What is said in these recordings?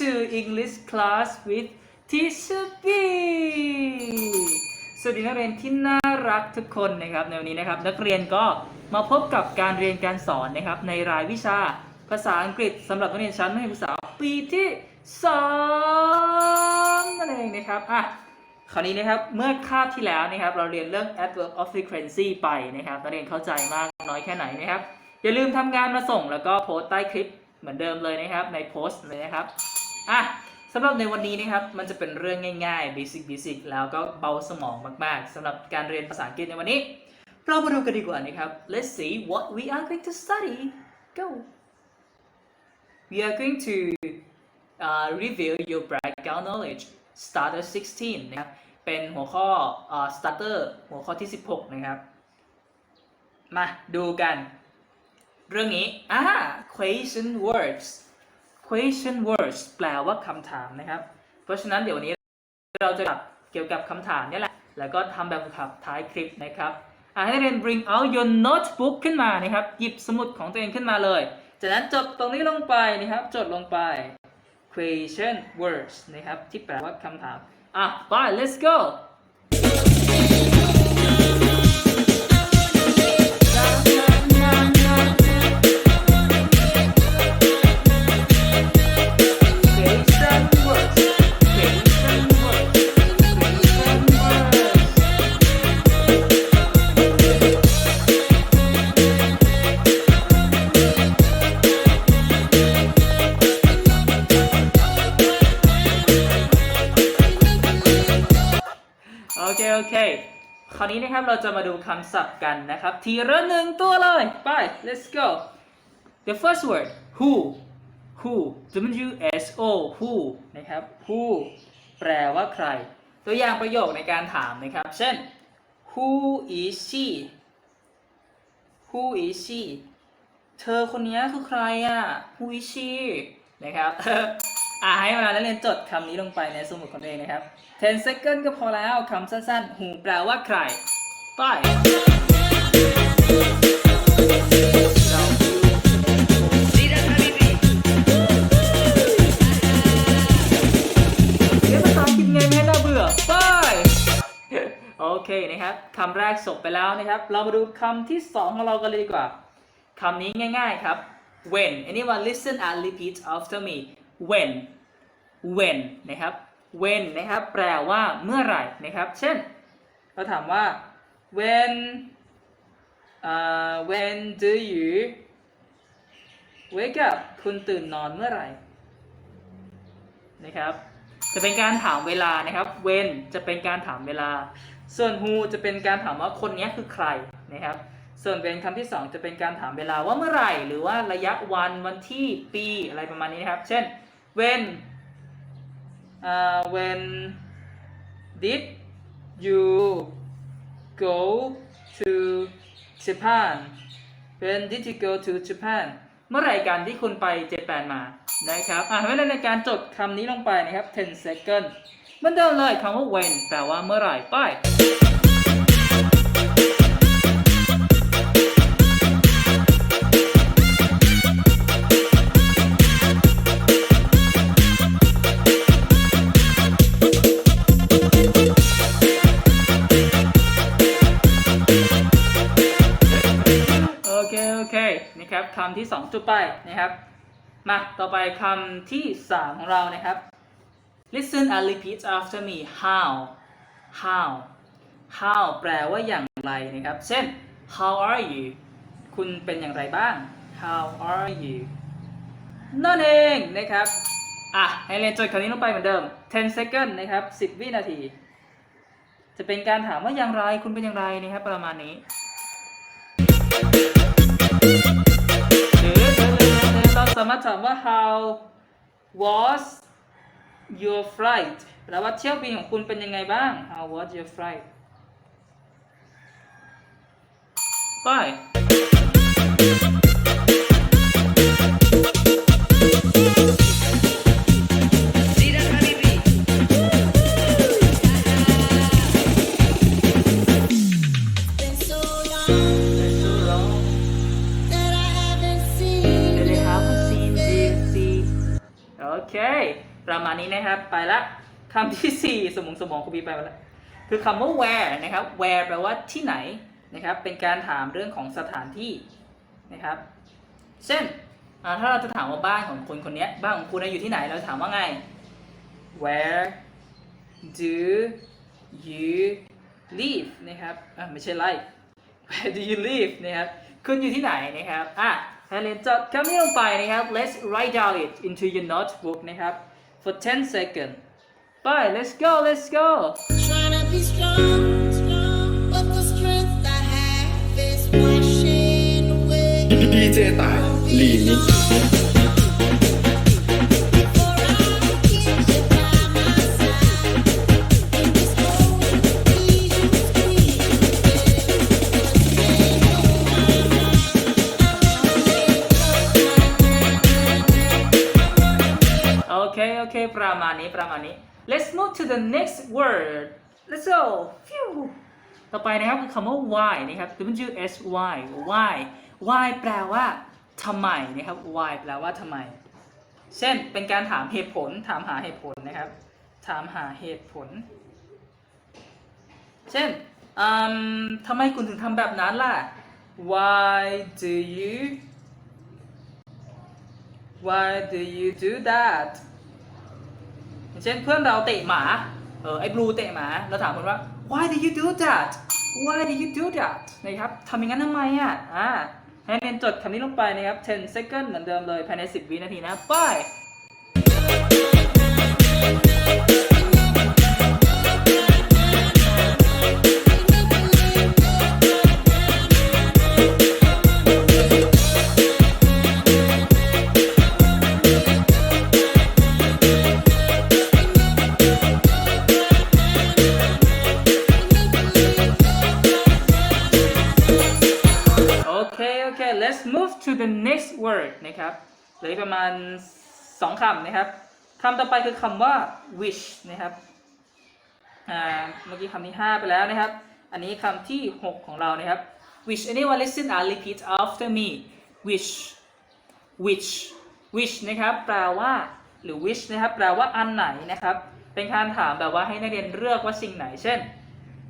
to English class with Teacher B สวัสดีนักเรียนที่น่ารักทุกคนนะครับในวันนี้นะครับ นักเรียนก็มาพบกับการเรียนการสอนนะครับ ในรายวิชาภาษาอังกฤษสำหรับนักเรียนชั้นมัธยมศึกษาปีที่สองนั่นเองนะครับอะคราวนี้นะครับเมื่อคาบที่แล้วนะครับ เราเรียนเรื่อง adverb of frequency ไปนะครับนักเรียนเข้าใจมากน้อยแค่ไหนนะครับอย่าลืมทำงานมาส่งแล้วก็โพสต์ใต้คลิป เหมือนเดิมเลยนะครับในโพสต์เลยนะครับอะสำหรับในวันนี้นะครับมันจะเป็นเรื่องง่ายๆ basic basic แล้วก็เบาสมองมากๆสำหรับการเรียนภาษาอังกฤษในวันนี้ เรามาดูกันดีกว่านะครับ let's see what we are going to study go we are going to uh, review your background knowledge starter 16 นะครับ เป็นหัวข้อ uh, starter หัวข้อที่ 16 นะครับ มาดูกัน เรื่องนี้อ่า question words question words แปลว่าคำถามนะครับ เพราะฉะนั้นเดี๋ยววันนี้เราจะกับเกี่ยวกับคำถามนี่แหละ แล้วก็ทำแบบฝึกหัดท้ายคลิปนะครับอ่าให้เรียน bring out your notebook ขึ้นมานะครับ หยิบสมุดของตัวเองขึ้นมาเลย จากนั้นจดตรงนี้ลงไปนะครับ จดลงไป question words นะครับ ที่แปลว่าคำถาม อะ ไป let's go โอเคคคราวนี้นะครับเราจะมาดูคำศัพท์กันนะครับ ทีละหนึ่งตัวเลย ไป let's go the first word who who W H O who นะครับ who แปลว่าใคร ตัวอย่างประโยคในการถามนะครับ เช่น who is she who is she เธอคนนี้คือใครอะ who is she นะครับ อ่าให้เวลานักเรียนจดคำนี้ลงไปในสมุดของตัวเองนะครับ 10 second ก็พอแล้วคำสั้นๆ who แปลว่าใครไปเรียนภาษาอังกฤษไงไม่น่าเบื่อไปโอเคนะครับคำแรกจบไปแล้วนะครับ เรามาดูคำที่สองของเรากันเลยดีกว่าคำนี้ง่าย ๆครับ when anyone listen and repeat after me when when นะครับ when นะครับ แปลว่าเมื่อไหร่นะครับ เช่น เราถามว่า when uh, when do you wake up คุณตื่นนอนเมื่อไหร่นะครับ จะเป็นการถามเวลานะครับ when จะเป็นการถามเวลา ส่วน who จะเป็นการถามว่าคนนี้คือใครนะครับ ส่วนเป็นคำที่ 2 จะเป็นการถามเวลาว่าเมื่อไหร่ หรือว่าระยะวันวันที่ปีอะไรประมาณนี้นะครับ เช่น when uh, when did you go to Japan when did you go to Japan เมื่อไหร่กันที่คุณไปเจแปนมานะครับอะเพราะฉะนั้นในการจดคำนี้ลงไปนะครับ 10 second มันเดิมเลยคำว่า when แปลว่าเมื่อไหร่ไป คำที่ 2 จุดไปนะครับ มาต่อไปคำที่ 3 ของเรานะครับ listen and repeat after me how how how แปลว่าอย่างไรนะครับ เช่น how are you คุณเป็นอย่างไรบ้าง how are you นั่นเองนะครับ อะ ให้เรียนจดคำนี้ลงไปเหมือนเดิม 10 second นะครับ 10 วินาที จะเป็นการถามว่าอย่างไร คุณเป็นอย่างไรนะครับ ประมาณนี้ สามารถถามว่า how was your flight แปลว่าเที่ยวบินของคุณเป็นยังไงบ้าง how was your flight ไป คำที่ 4 สมองสมองครูบีไปมาแล้ว คือคำว่า where นะครับ where แปลว่าที่ไหนนะครับ เป็นการถามเรื่องของสถานที่นะครับ เช่นถ้าเราจะถามว่าบ้านของคนคนนี้บ้านของคุณอยู่ที่ไหน เราจะถามว่าไง where do you live นะครับไม่ใช่ live where do you live นะครับ คุณอยู่ที่ไหนนะครับอะให้เรียนจดคำนี้ลงไปนะครับ let's write down it into your notebook นะครับ for 10 seconds Bye, let's go, let's go. Trying to be strong, strong, but the strength I have is washing away. ดีเจต่ายลีมิก Before I keep you by my side, in this moment, please you squeeze. Okay, okay, ประมาณนี้ ประมาณนี้ Let's move to the next word. Let's go. Phew. ต่อไปนะครับคือคำว่า why นะครับ W S Y why why แปลว่าทำไมนะครับ why แปลว่าทำไม เช่นเป็นการถามเหตุผล ถามหาเหตุผลนะครับ ถามหาเหตุผล เช่นทำไมคุณถึงทำแบบนั้นล่ะ Why do you Why do you do that อย่างเช่นเพื่อนเราเตะหมา เออไอ้บลูเตะหมา เราถามมันว่า Why did you do that Why did you do that นะครับทำอย่างนั้นทำไมอะ อ่า ให้เรียนจดคำนี้ลงไปนะครับ 10 second เหมือนเดิมเลยภายใน 10 วินาทีนะ ไป word นะครับเหลือประมาณ 2คำนะครับคำต่อไปคือคำว่า wish นะครับอ่าเมื่อกี้คำที่ 5 ไปแล้วนะครับ อันนี้คำที่ 6 ของเรานะครับ wish anyone listen and repeat after me wish wish wish นะครับแปลว่าหรือ wish นะครับแปลว่าอันไหนนะครับ เป็นการถามแบบว่าให้นักเรียนเลือกว่าสิ่งไหน เช่น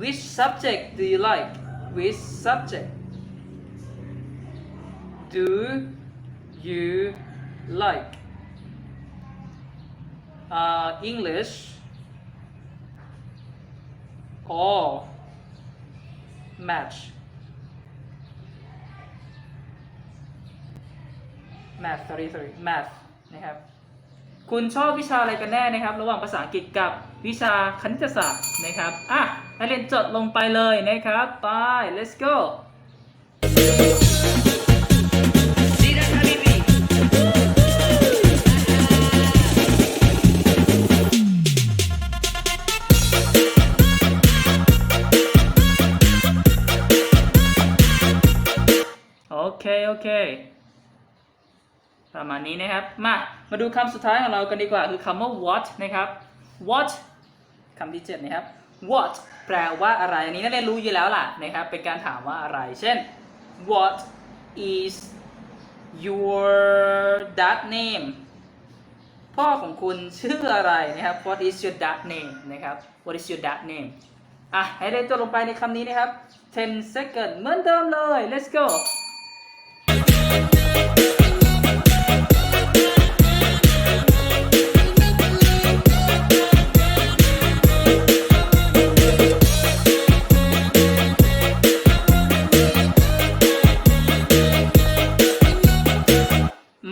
which subject do you like which subject do you like uh, English or math math sorry sorry math นะครับคุณชอบวิชาอะไรกันแน่นะครับ ระหว่างภาษาอังกฤษกับวิชาคณิตศาสตร์นะครับอะนักเรียนจดลงไปเลยนะครับ ไป let's go เค โอเค ประมาณนี้นะครับ มา มาดูคำสุดท้ายของเรากันดีกว่า คือคำว่า what นะครับ what คำที่7นะครับ what แปลว่าอะไร อันนี้นักเรียนรู้อยู่แล้วล่ะนะครับ เป็นการถามว่าอะไร เช่น what is your dad name พ่อของคุณชื่ออะไรนะครับ what is your dad name นะครับ what is your dad name อะ ให้ได้ตัวลงไปในคำนี้นะครับ 10 second เหมือนเดิมเลย let's go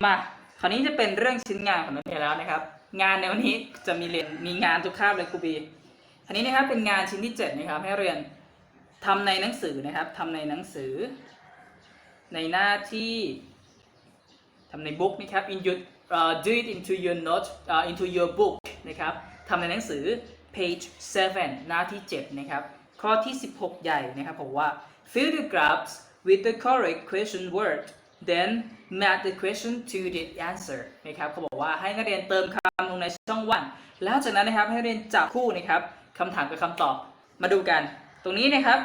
มาคราวนี้จะเป็นเรื่องชิ้นงานของนักเรียนแล้วนะครับ งานในวันนี้จะมีเรียนมีงานทุกคาบเลยครูบีอันนี้นะครับเป็นงานชิ้นที่7นะครับให้เรียนทำในหนังสือนะครับทำในหนังสือ ในหน้าที่ทำในบุ๊กนะครับ in your uh, do it into your note uh, into your book นะครับทำในหนังสือ page 7 หน้าที่ 7 นะครับ ข้อที่ 16 ใหญ่นะครับบอกว่า fill the gaps with the correct question word then match the question to the answer นะครับเขาบอกว่าให้นักเรียนเติมคำลงในช่องว่าง แล้วจากนั้นนะครับให้นักเรียนจับคู่นะครับคำถามกับคำตอบมาดูกัน ตรงนี้นะครับ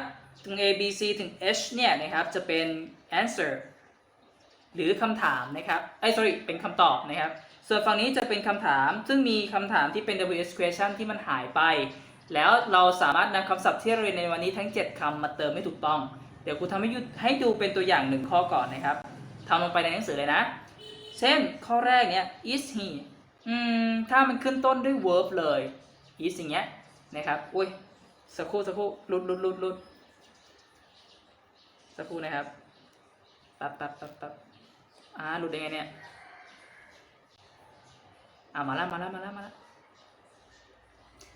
ตรง A B C ถึง H เนี่ยนะครับจะเป็น answer หรือคำถามนะครับไอ้ sorry เป็นคำตอบนะครับ ส่วนฝั่งนี้จะเป็นคำถาม ซึ่งมีคำถามที่เป็น WH question ที่มันหายไป แล้วเราสามารถนำคำศัพท์ที่เราเรียนในวันนี้ทั้ง 7คำมาเติมให้ถูกต้อง เดี๋ยวครูทำให้ให้ดูเป็นตัวอย่างหนึ่งข้อก่อนนะครับ ทำลงไปในหนังสือเลยนะ เช่นข้อแรกเนี้ย is he อืมถ้ามันขึ้นต้นด้วย verb เลย is อย่างเงี้ยนะครับอุ้ยสักครู่สักครู่ลุดลุดลุดลุดสักครู่นะครับปั๊บปั๊บปั๊บปั๊บอ่าหลุดได้ไงเนี่ยอ่ามาแล้วมาแล้วมาแล้วมาแล้ว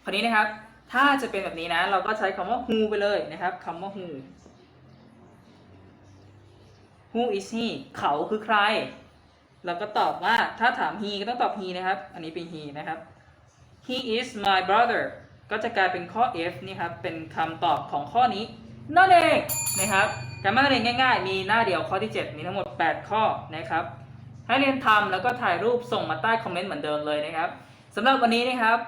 คราวนี้นะครับ ถ้าจะเป็นแบบนี้นะ เราก็ใช้คำว่า who ไปเลยนะครับคำว่า who who is he เขาคือใครเราก็ตอบว่าถ้าถาม he ก็ต้องตอบ he นะครับ อันนี้เป็น he นะครับ he is my brother ก็จะกลายเป็นข้อ f นี่ครับ เป็นคำตอบของข้อนี้นั่นเองนะครับการบ้านเรียนง่ายๆ มีหน้าเดียวข้อที่ 7 มีทั้งหมด 8 ข้อนะครับ ให้เรียนทำแล้วก็ถ่ายรูปส่งมาใต้คอมเมนต์เหมือนเดิมเลยนะครับสำหรับวันนี้นะครับ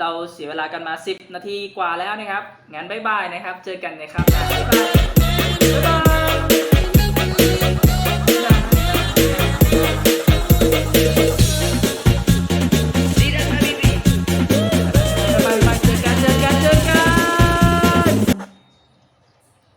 เราเสียเวลากันมา 10 นาทีกว่าแล้วนะครับ งั้นบ๊ายบายนะครับ เจอกันในครั้งหน้าบ๊ายบาย